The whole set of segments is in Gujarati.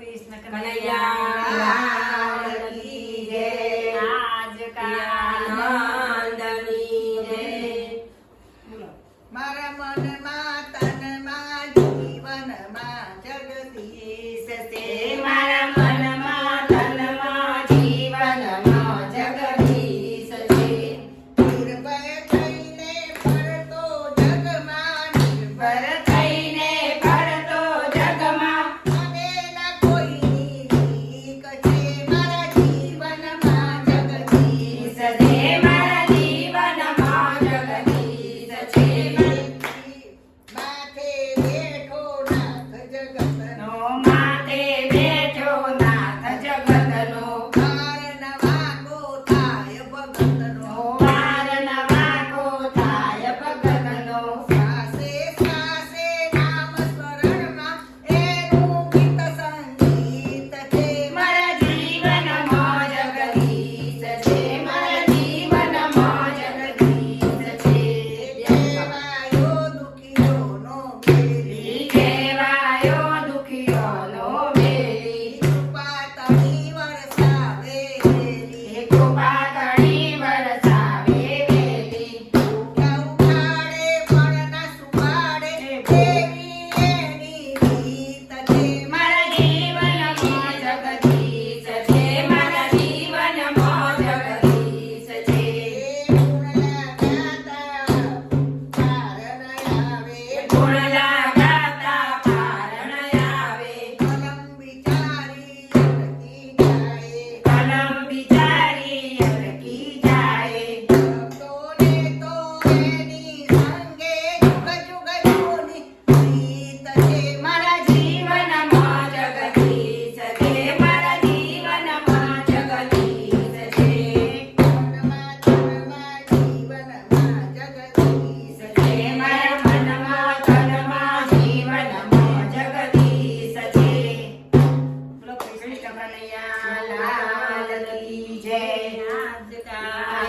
કૃષ્ણ કનૈયા. આજ મારા મનમાં તનમાં તે મારા મનમાં જીવન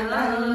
la la